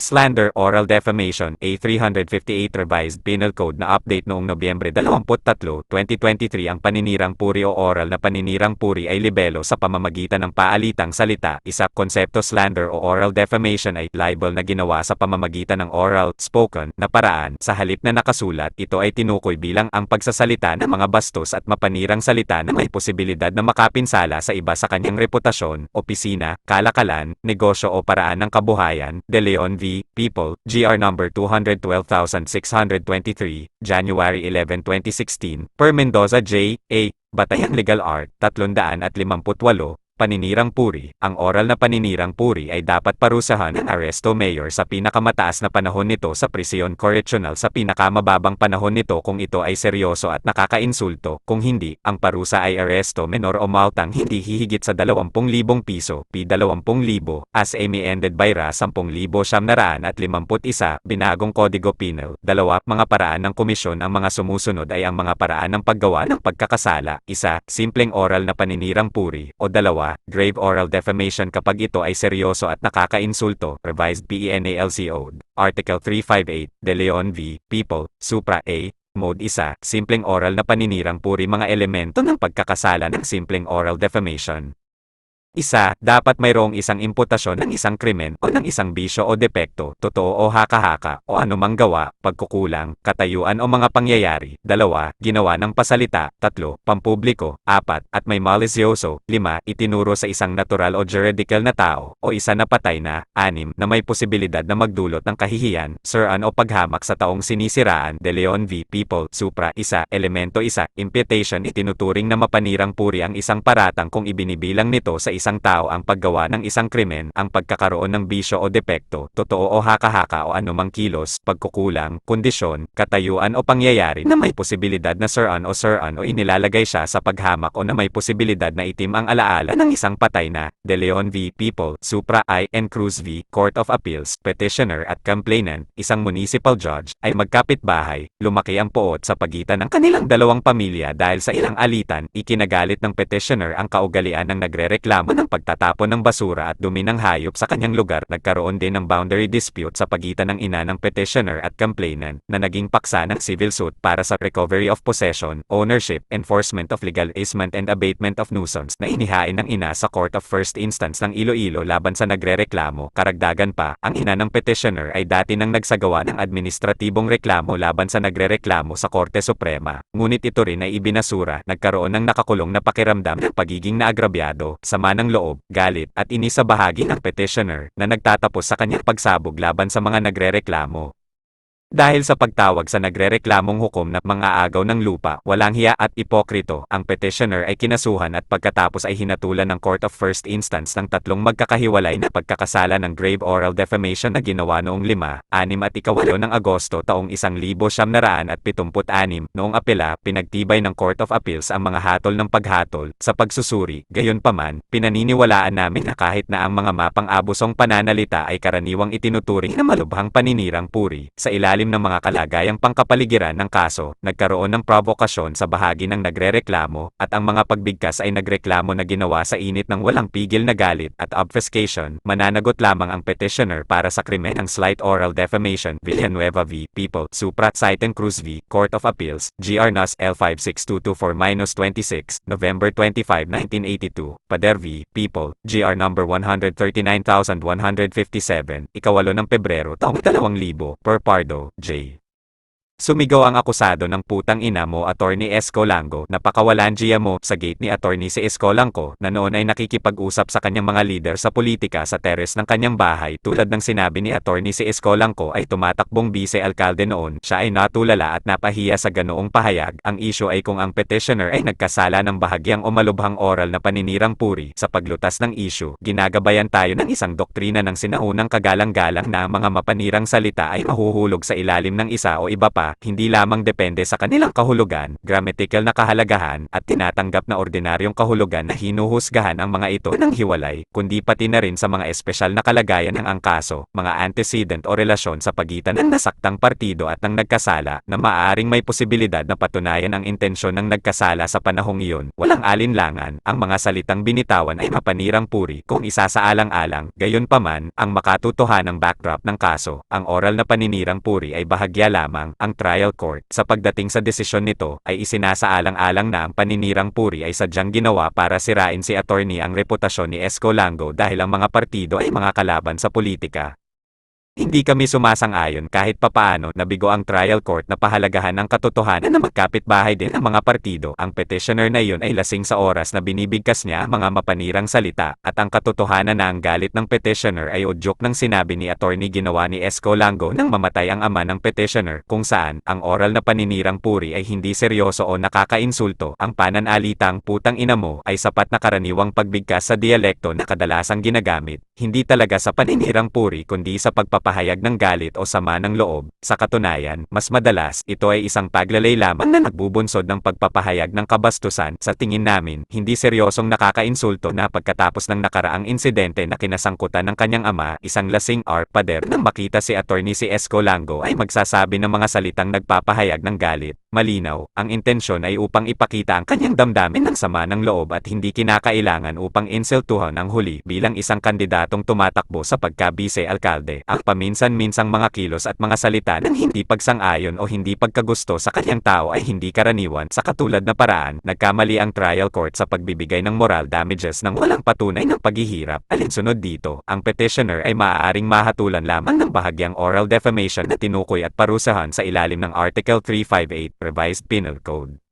Slander Oral Defamation A358 Revised Penal Code na update noong Nobyembre 23, 2023 ang paninirang puri o oral na paninirang puri ay libelo sa pamamagitan ng paalitang salita. Isa, konsepto slander o oral defamation ay libel na ginawa sa pamamagitan ng oral, spoken, na paraan. Sa halip na nakasulat, ito ay tinukoy bilang ang pagsasalita ng mga bastos at mapanirang salita na may posibilidad na makapinsala sa iba sa kanyang reputasyon, opisina, kalakalan, negosyo o paraan ng kabuhayan. De Leon v. People, GR number 212623, January 11, 2016, per Mendoza J. A. Batayan Legal Art, 358, paninirang puri. Ang oral na paninirang puri ay dapat parusahan ng aresto mayor sa pinakamataas na panahon nito sa prisyon correctional sa pinakamababang panahon nito kung ito ay seryoso at nakakainsulto. Kung hindi, ang parusa ay aresto menor o multang hindi hihigit sa 20,000 piso, P 20,000, as amended by RA 10,751, binagong Kodigo Penal. Dalawa, mga paraan ng komisyon ang mga sumusunod ay ang mga paraan ng paggawa ng pagkakasala. Isa, simpleng oral na paninirang puri. O dalawa, grave oral defamation kapag ito ay seryoso at nakakainsulto. Revised PENALCO. Article 358, De Leon v. People, Supra A. Mode 1, simpleng oral na paninirang puri mga elemento ng pagkakasala ng simpleng oral defamation. Isa, dapat mayroong isang imputasyon ng isang krimen o ng isang bisyo o depekto, totoo o haka-haka, o anumang gawa, pagkukulang, katayuan o mga pangyayari. Dalawa, ginawa ng pasalita. Tatlo, pampubliko. Apat, at may malisyoso. Lima, itinuro sa isang natural o juridical na tao, o isa na patay na. Anim, na may posibilidad na magdulot ng kahihiyan, suran o paghamak sa taong sinisiraan. De Leon v. People, Supra. Isa, elemento isa, imputation itinuturing na mapanirang puri ang isang paratang kung ibinibilang nito sa isang tao ang paggawa ng isang krimen, ang pagkakaroon ng bisyo o depekto, totoo o haka-haka o anumang kilos, pagkukulang, kondisyon, katayuan o pangyayari na may posibilidad na suran o suran o inilalagay siya sa paghamak o na may posibilidad na itim ang alaala ng isang patay na, De Leon v. People, Supra I. and Cruz v. Court of Appeals, petitioner at complainant, isang municipal judge, ay magkapit-bahay, lumaki ang poot sa pagitan ng kanilang dalawang pamilya dahil sa ilang alitan, ikinagalit ng petitioner ang kaugalian ng nagrereklamo ng pagtatapon ng basura at dumi ng hayop sa kanyang lugar. Nagkaroon din ng boundary dispute sa pagitan ng ina ng petitioner at complainant na naging paksa ng civil suit para sa recovery of possession, ownership, enforcement of legal easement and abatement of nuisance na inihain ng ina sa Court of First Instance ng Iloilo laban sa nagrereklamo. Karagdagan pa, ang ina ng petitioner ay dati nang nagsagawa ng administratibong reklamo laban sa nagrereklamo sa Korte Suprema. Ngunit ito rin ay ibinasura, nagkaroon ng nakakulong na pakiramdam ng pagiging naagrabyado, sama ng loob, galit, at inis sa bahagi ng petitioner na nagtatapos sa kanyang pagsabog laban sa mga nagrereklamo. Dahil sa pagtawag sa nagrereklamong hukom na mga agaw ng lupa, walang hiya at ipokrito, ang petitioner ay kinasuhan at pagkatapos ay hinatulan ng Court of First Instance ng tatlong magkakahiwalay na pagkakasala ng grave oral defamation na ginawa noong 5, 6 at 8 ng Agosto taong 1976. Noong apela, pinagtibay ng Court of Appeals ang mga hatol ng paghatol sa pagsusuri. Gayunpaman, pinaniniwalaan namin na kahit na ang mga mapang-abusong pananalita ay karaniwang itinuturing na malubhang paninirang puri, sa ilalim ilalim ng mga kalagayang pangkapaligiran ng kaso, nagkaroon ng provokasyon sa bahagi ng nagrereklamo, at ang mga pagbigkas ay nagreklamo na ginawa sa init ng walang pigil na galit at obfuscation. Mananagot lamang ang petitioner para sa krimen ng slight oral defamation, Villanueva v. People, Supra, Saiten Cruz v. Court of Appeals, GR NUS L56224-26, November 25, 1982, Pader v. People, GR number 139,157, ikawalo ng Pebrero taong 2000, per Pardo, J. Sumigaw ang akusado ng putang ina mo Attorney Escolango na pakawalan Gia mo sa gate ni Attorney si Escolanco na noon ay nakikipag-usap sa kanyang mga leader sa politika sa teres ng kanyang bahay. Tulad ng sinabi ni Attorney si Escolanco ay tumatakbong vice-alkalde noon. Siya ay natulala at napahiya sa ganoong pahayag. Ang issue ay kung ang petitioner ay nagkasala ng bahagyang o malubhang oral na paninirang puri. Sa paglutas ng issue ginagabayan tayo ng isang doktrina ng sinaunang kagalang-galang na mga mapanirang salita ay mahuhulog sa ilalim ng isa o iba pa hindi lamang depende sa kanilang kahulugan, grammatical na kahalagahan, at tinatanggap na ordinaryong kahulugan na hinuhusgahan ang mga ito ng hiwalay, kundi pati na rin sa mga espesyal na kalagayan ng angkaso, mga antecedent o relasyon sa pagitan ng nasaktang partido at ng nagkasala, na maaaring may posibilidad na patunayan ang intensyon ng nagkasala sa panahong iyon. Walang alinlangan, ang mga salitang binitawan ay mapanirang puri kung isasaalang-alang, gayon paman, ang makatotohanang backdrop ng kaso, ang oral na paninirang puri ay bahagya lamang, ang trial court, sa pagdating sa desisyon nito, ay isinasaalang-alang na ang paninirang puri ay sadyang ginawa para sirain si attorney ang reputasyon ni Escolango dahil ang mga partido ay mga kalaban sa politika. Hindi kami sumasang-ayon kahit papaano nabigo ang trial court na pahalagahan ang katotohanan na magkapit-bahay din ang mga partido. Ang petitioner na iyon ay lasing sa oras na binibigkas niya mga mapanirang salita, at ang katotohanan na ang galit ng petitioner ay udyok ng sinabi ni attorney ginawa ni Escolango nang mamatay ang ama ng petitioner, kung saan, ang oral na paninirang puri ay hindi seryoso o nakakainsulto. Ang pananalitang putang ina mo ay sapat na karaniwang pagbigkas sa dialekto na kadalasang ginagamit, hindi talaga sa paninirang puri kundi sa pagpapahayag ng galit o sama ng loob. Sa katunayan, mas madalas, ito ay isang paglalay lamang na nagbubunsod ng pagpapahayag ng kabastusan. Sa tingin namin, hindi seryosong nakakainsulto na pagkatapos ng nakaraang insidente na kinasangkutan ng kanyang ama, isang lasing R. Pader nang makita si attorney si Escolango ay magsasabi ng mga salitang nagpapahayag ng galit. Malinaw, ang intensyon ay upang ipakita ang kanyang damdamin ng sama ng loob at hindi kinakailangan upang insultuhan ang huli bilang isang kandidatong tumatakbo sa pagka-bise alkalde. Ang paminsan-minsang mga kilos at mga salita ng hindi pagsang-ayon o hindi pagkagusto sa kanyang tao ay hindi karaniwan sa katulad na paraan. Nagkamali ang trial court sa pagbibigay ng moral damages ng walang patunay ng paghihirap. Alinsunod dito, ang petitioner ay maaaring mahatulan lamang ng bahagyang oral defamation na tinukoy at parusahan sa ilalim ng Article 358 Revised Penal Code.